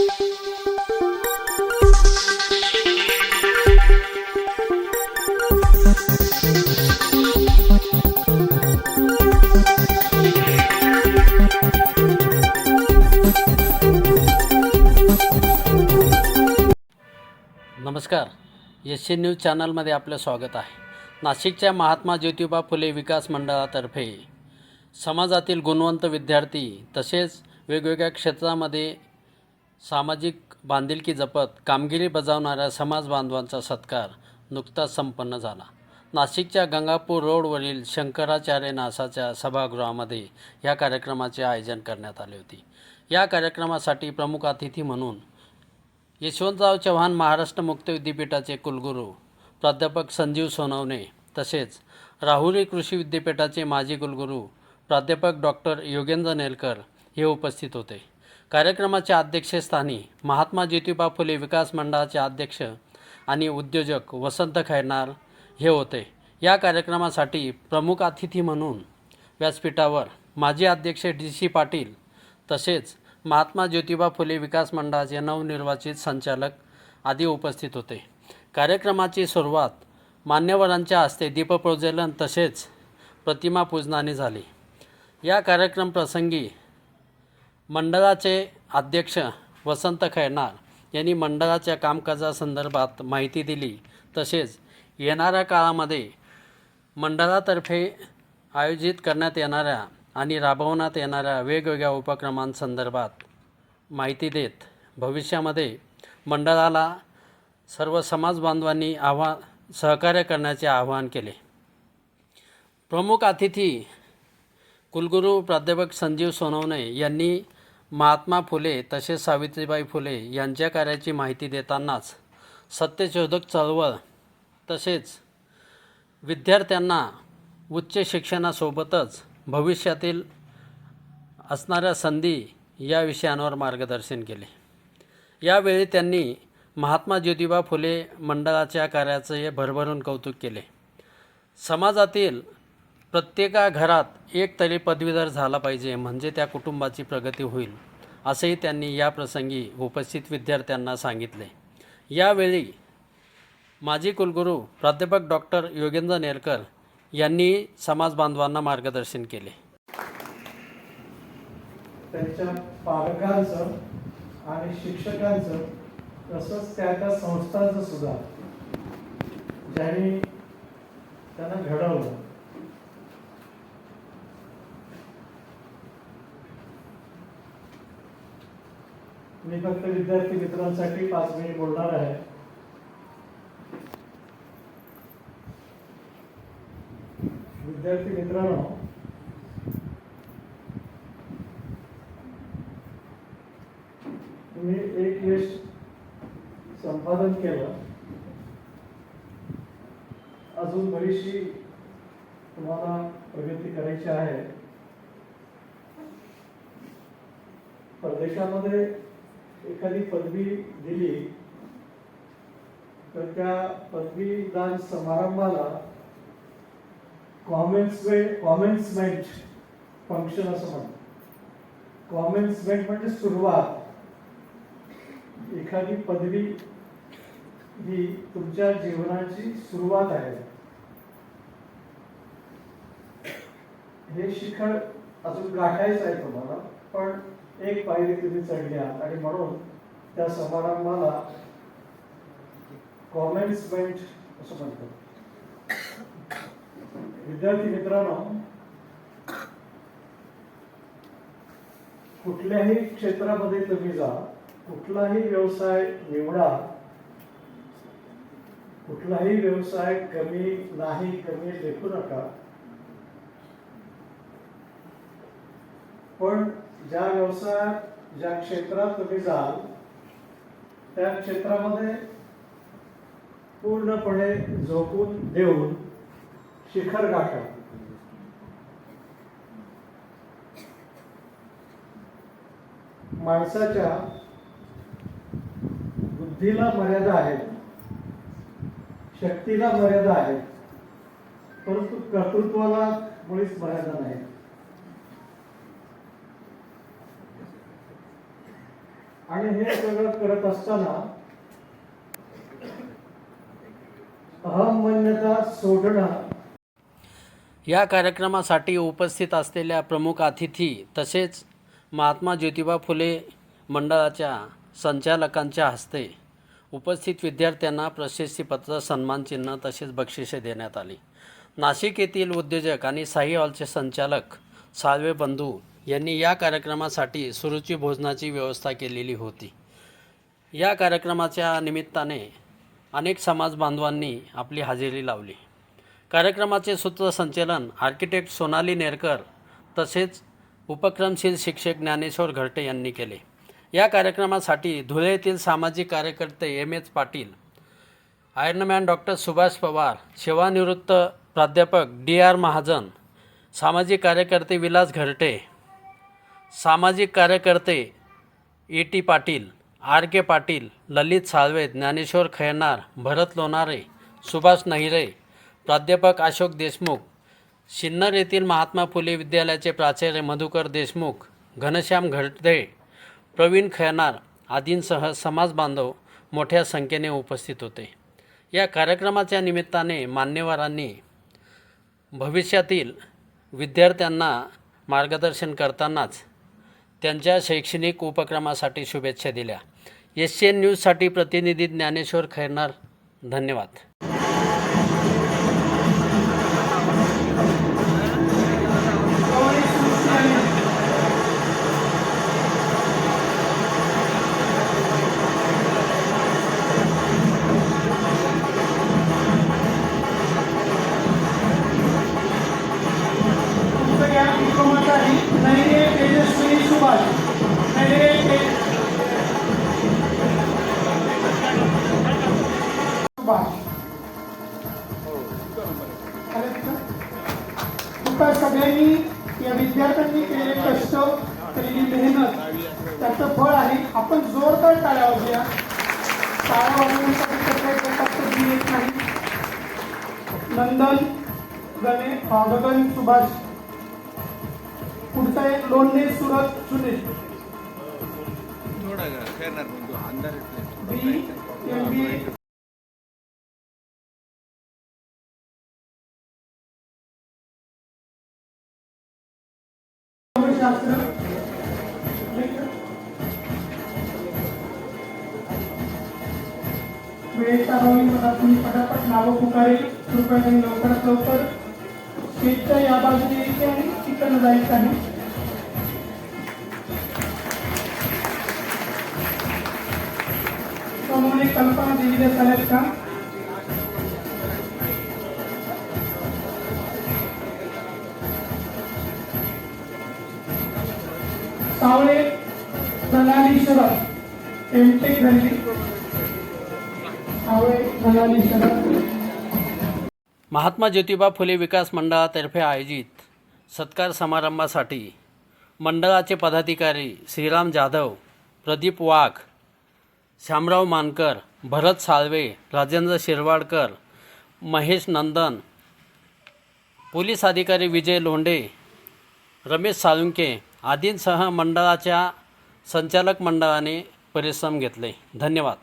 नमस्कार. S news चॅनलमध्ये आपलं स्वागत आहे. नाशिकच्या महात्मा ज्योतिबा फुले विकास मंडळातर्फे समाजातील गुणवंत विद्यार्थी तसेच वेगवेगळ्या क्षेत्रामध्ये सामाजिक बांधिलकी जपत कामगिरी बजावणाऱ्या समाज बांधवांचा सत्कार नुकताच संपन्न झाला. नाशिकच्या गंगापूर रोडवरील शंकराचार्य नासाच्या सभागृहामध्ये या कार्यक्रमाचे आयोजन करण्यात आले होते. या कार्यक्रमासाठी प्रमुख अतिथी म्हणून यशवंतराव चव्हाण महाराष्ट्र मुक्त विद्यापीठाचे कुलगुरू प्राध्यापक संजीव सोनवणे तसेच राहुरी कृषी विद्यापीठाचे माजी कुलगुरू प्राध्यापक डॉक्टर योगेंद्र नेलकर हे उपस्थित होते. कार्यक्रमाच्या अध्यक्षस्थानी महात्मा ज्योतिबा फुले विकास मंडळाचे अध्यक्ष आणि उद्योजक वसंत खैरनार हे होते. या कार्यक्रमासाठी प्रमुख अतिथी म्हणून व्यासपीठावर माजी अध्यक्ष डी सी पाटील तसेच महात्मा ज्योतिबा फुले विकास मंडळाचे नवनिर्वाचित संचालक आदी उपस्थित होते. कार्यक्रमाची सुरुवात मान्यवरांच्या हस्ते दीपप्रज्वलन तसेच प्रतिमा पूजनाने झाली. या कार्यक्रम प्रसंगी मंडळाचे अध्यक्ष वसंत खैरनार यांनी मंडळाच्या कामकाजासंदर्भात माहिती दिली. तसेच येणाऱ्या काळामध्ये मंडळातर्फे आयोजित करण्यात येणाऱ्या आणि राबवण्यात येणाऱ्या वेगवेगळ्या उपक्रमांसंदर्भात माहिती देत भविष्यामध्ये मंडळाला सर्व समाज बांधवांनी आव्हान सहकार्य करण्याचे आवाहन केले. प्रमुख अतिथी कुलगुरू प्राध्यापक संजीव सोनवणे यांनी महात्मा फुले तसेच सावित्रीबाई फुले यांच्या कार्याची माहिती देतानाच सत्यशोधक चळवळ तसेच विद्यार्थ्यांना उच्च शिक्षणासोबतच भविष्यातील असणाऱ्या संधी या विषयांवर मार्गदर्शन केले. यावेळी त्यांनी महात्मा ज्योतिबा फुले मंडळाच्या कार्याचे भरभरून कौतुक केले. समाजातील प्रत्येका घरात एक तरी पदवीधर झाला पाहिजे म्हणजे त्या कुटुंबाची प्रगती होईल असेही त्यांनी या प्रसंगी उपस्थित विद्यार्थ्यांना सांगितले. यावेळी माजी कुलगुरू प्राध्यापक डॉक्टर योगेंद्र नेरकर यांनी समाज बांधवांना मार्गदर्शन केले. त्यांच्या पालकांचं आणि शिक्षकांचं तसंच त्या त्या संस्थांचं सुद्धा ज्यांनी त्यांना घडवलं. मी फक्त विद्यार्थी मित्रांसाठी पाच मिनिट बोलणार आहे. विद्यार्थी मित्रांनो तुम्ही एक यश संपादन केलं. अजून बरीचशी तुम्हाला प्रगती करायची आहे. परदेशामध्ये एखादी पदवी दिली तर त्या पदवीदान समारंभाला कॉमेन्समेंट कॉमेन्समेंट फंक्शन असं म्हणतात. कॉमेन्समेंट म्हणजे सुरुवात. एखादी पदवी ही तुमच्या जीवनाची सुरुवात आहे. हे शिखर अजून गाठायचं आहे तुम्हाला पण एक पायरी तुम्ही चढली आहात. आणि म्हणून त्या समारंभाला कॉमेन्समेंट असं म्हणतात. विद्यार्थी मित्रांनो कुठल्याही क्षेत्रामध्ये तुम्ही जा कुठलाही व्यवसाय निवडा कुठलाही व्यवसाय कमी नाही कमी लेखू नका. पण ज्या व्यवसायात ज्या क्षेत्रात तुम्ही जाल त्या क्षेत्रामध्ये पूर्णपणे झोकून देऊन शिखर गाठा माणसाच्या बुद्धीला मर्यादा आहेत शक्तीला मर्यादा आहेत परंतु कर्तृत्वाला मुळीच मर्यादा नाही. आणि हे सगळं करत असताना अहमन्यता सोडणं. या कार्यक्रमासाठी उपस्थित असलेल्या प्रमुख अतिथी तसेच महात्मा ज्योतिबा फुले मंडळाच्या संचालकांच्या हस्ते उपस्थित विद्यार्थ्यांना प्रशस्तीपत्र सन्मानचिन्ह तसेच बक्षिसे देण्यात आली. नाशिक येथील उद्योजक आणि साई हॉलचे संचालक साळवे बंधू यांनी या कार्यक्रमासाठी सुरुची भोजनाची व्यवस्था केलेली होती. या कार्यक्रमाच्या निमित्ताने अनेक समाज बांधवांनी आपली हजेरी लावली. कार्यक्रमाचे सूत्रसंचलन आर्किटेक्ट सोनाली नेरकर तसेच उपक्रमशील शिक्षक ज्ञानेश्वर घरटे यांनी केले. या कार्यक्रमासाठी धुळे येथील सामाजिक कार्यकर्ते M H Patil ironman doctor Subhash Pawar सेवानिवृत्त प्राध्यापक डी आर महाजन सामाजिक कार्यकर्ते विलास घरटे सामाजिक कार्यकर्ते A T Patil R K Patil Lalit Salve Dnyaneshwar Khairnar Bharat Lonare Subhash Nahire प्राध्यापक अशोक देशमुख सिन्नर येथील महात्मा फुले विद्यालयाचे प्राचार्य मधुकर देशमुख घनश्याम घरटे प्रवीण खैरनार आदींसह समाज बांधव मोठ्या संख्येने उपस्थित होते. या कार्यक्रमाच्या निमित्ताने मान्यवरांनी भविष्यातील विद्यार्थ्यांना मार्गदर्शन करतानाच त्यांच्या शैक्षणिक उपक्रमासाठी शुभेच्छा दिल्या. एस एन न्यूजसाठी प्रतिनिधी ज्ञानेश्वर खैरनार धन्यवाद. कृपया सगळ्यांनी या विद्यार्थ्यांनी केलेले कष्ट केलेली मेहनत त्याचं फळ आहे. आपण जोरदार टाळ्या वाजूया टाळ्या वाजवण्यासाठी कसं फक्त मी येत नाही नंदन गणे अं, गगन सुभाष. पुढचा एक लोणने सुरत सुनील थोडा वेळेच्या पण अभावी मला तुम्ही पटापट नावं पुकारे कृपया त्यांनी लवकरात लवकर शेतच्या या बाजूने यायचे आणि तिकडनं जायचं आहे त्यामुळे कल्पना दिलेल्या झाल्यात का मावळे धनाली शरद एमटेक झाली मावळे धनाली शरद. महात्मा ज्योतिबा फुले विकास मंडळातर्फे आयोजित सत्कार समारंभासाठी मंडळाचे पदाधिकारी श्रीराम जाधव प्रदीप वाघ श्यामराव मानकर भरत साळवे राजेंद्र शिरवाडकर महेश नंदन पोलीस अधिकारी विजय लोंढे रमेश साळुंके आदींसह मंडळाच्या संचालक मंडळाने परिश्रम घेतले. धन्यवाद.